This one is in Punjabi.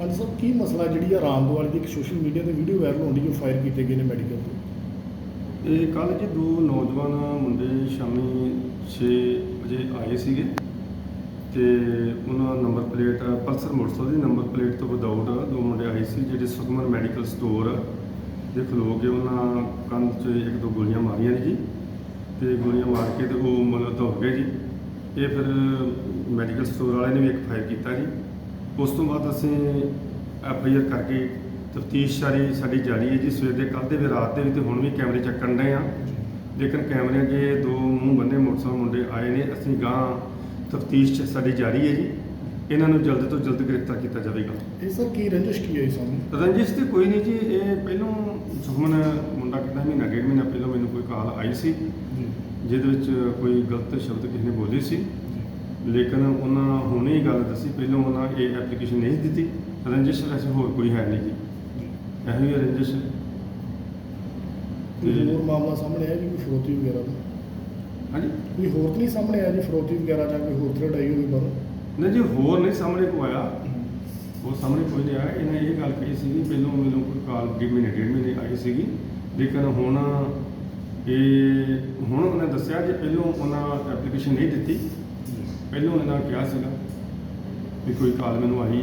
ਹਾਂਜੀ ਸਰ, ਕੀ ਮਸਲਾ ਜਿਹੜੀ ਆ ਰਾਮਦਵਾਲ ਦੀ ਇੱਕ ਸੋਸ਼ਲ ਮੀਡੀਆ ਤੇ ਵੀਡੀਓ ਵਾਇਰਲ ਹੋਣ ਦੀ ਜੋ ਫਾਇਰ ਕੀਤੇ ਗਏ ਨੇ ਮੈਡੀਕਲ ਤੋਂ? ਇਹ ਕੱਲ ਜੀ ਦੋ ਨੌਜਵਾਨ ਮੁੰਡੇ ਸ਼ਾਮੀ 6 ਵਜੇ ਆਏ ਸੀਗੇ ਤੇ ਉਹਨਾਂ ਨੰਬਰ ਪਲੇਟ ਪਲਸਰ ਮੋਟਰਸਾਈਕਲ ਦੀ ਨੰਬਰ ਪਲੇਟ ਤੋਂ ਵਿਦਆਊਟ ਦੋ ਮੁੰਡੇ ਆਏ ਸੀ ਜਿਹੜੇ ਸੁਖਮਨ ਮੈਡੀਕਲ ਸਟੋਰ ਦੇ ਖਲੋ ਕੇ ਉਹਨਾਂ ਕੰਧ 'ਚ ਇੱਕ ਦੋ ਗੋਲੀਆਂ ਮਾਰੀਆਂ ਨੇ ਜੀ ਤੇ ਗੋਲੀਆਂ ਮਾਰ ਕੇ ਤੇ ਉਹ ਮਤਲਬ ਦੌੜ ਗਏ ਜੀ। ਇਹ ਫਿਰ ਮੈਡੀਕਲ ਸਟੋਰ ਵਾਲੇ ਨੇ ਵੀ ਇੱਕ ਫਾਇਰ ਕੀਤਾ ਜੀ। ਉਸ ਤੋਂ ਬਾਅਦ ਅਸੀਂ ਐਫ ਆਈ ਆਰ ਕਰਕੇ ਤਫਤੀਸ਼ ਸਾਰੀ ਸਾਡੀ ਜਾਰੀ ਹੈ ਜੀ। ਸਵੇਰ ਦੇ ਕੱਲ੍ਹ ਦੇ ਵੀ ਰਾਤ ਦੇ ਵੀ ਤੇ ਹੁਣ ਵੀ ਕੈਮਰੇ ਚੱਕਣ ਡਏ ਆ ਲੇਕਿਨ ਕੈਮਰਿਆਂ 'ਚ ਦੋ ਮੂੰਹ ਬੰਦੇ ਮੋਟਰਸਾਈਕਲ ਮੁੰਡੇ ਆਏ ਨੇ। ਅਸੀਂ ਗਾਂ ਤਫਤੀਸ਼ ਸਾਡੀ ਜਾਰੀ ਹੈ ਜੀ। ਇਹਨਾਂ ਨੂੰ ਜਲਦ ਤੋਂ ਜਲਦ ਗ੍ਰਿਫਤਾਰ ਕੀਤਾ ਜਾਵੇਗਾ। ਇਹ ਸਰ ਕੀ ਰੰਜਿਸ਼ ਕੀ ਹੈ ਸਾਨੂੰ? ਰੰਜਿਸ਼ ਤੇ ਕੋਈ ਨਹੀਂ ਜੀ। ਇਹ ਪਹਿਲੋਂ ਸੁਖਮਨ ਮੁੰਡਾ ਕਿੰਨਾ ਮਹੀਨਾ ਡੇਢ ਮਹੀਨਾ ਪਹਿਲਾਂ ਮੈਨੂੰ ਕੋਈ ਕਾਲ ਆਈ ਸੀ। ਜਿਹਦੇ ਵਿੱਚ ਕੋਈ ਗਲਤ ਸ਼ਬਦ ਕਿਸੇ ਨੇ ਬੋਲੇ ਸੀ। ਲੇਕਿਨ ਉਹਨਾਂ ਹੁਣੇ ਹੀ ਗੱਲ ਦੱਸੀ ਪਹਿਲਾਂ ਉਹਨਾਂ ਇਹ ਐਪਲੀਕੇਸ਼ਨ ਨਹੀਂ ਦਿੱਤੀ ਰੰਜਿਸ਼ ਵੈਸੇ ਹੋਰ ਕੋਈ ਹੈ ਨਹੀਂ ਜੀ। ਇਹੋ ਹੀ। ਰੰਜਿਸ਼ ਕੋਈ ਹੋਰ ਮਾਮਲਾ ਸਾਹਮਣੇ ਆਇਆ ਜੀ ਕੋਈ ਫਰੋਤੀ ਵਗੈਰਾ ਦਾ? ਹਾਂਜੀ? ਕੋਈ ਹੋਰ ਤਾਂ ਨਹੀਂ ਸਾਹਮਣੇ ਆਇਆ ਜੀ ਫਰੋਤੀ ਵਗੈਰਾ ਜਾਂ ਕੋਈ ਹੋਰ ਥ੍ਰੈਡ ਆਈ ਹੋਵੇ ਬਾਹਰੋਂ? ਨਹੀਂ ਜੀ ਹੋਰ ਨਹੀਂ ਸਾਹਮਣੇ ਕੋ ਆਇਆ। ਉਹ ਸਾਹਮਣੇ ਕੋਈ ਨਹੀਂ ਆਇਆ। ਇਹਨਾਂ ਇਹ ਗੱਲ ਕਹੀ ਸੀਗੀ ਪਹਿਲਾਂ ਮੈਨੂੰ ਕੋਈ ਕਾਲ ਡੇਢ ਮਹੀਨੇ ਡੇਢ ਮਹੀਨੇ ਆਈ ਸੀਗੀ। ਲੇਕਿਨ ਹੁਣ ਇਹ ਹੁਣ ਉਹਨੇ ਦੱਸਿਆ ਕਿ ਪਹਿਲਾਂ ਉਹਨਾਂ ਐਪਲੀਕੇਸ਼ਨ ਨਹੀਂ ਦਿੱਤੀ ਪਹਿਲਾਂ ਇਹਨਾਂ ਕਿਹਾ ਸੀਗਾ ਵੀ ਕੋਈ ਕਾਲ ਮੈਨੂੰ ਆਈ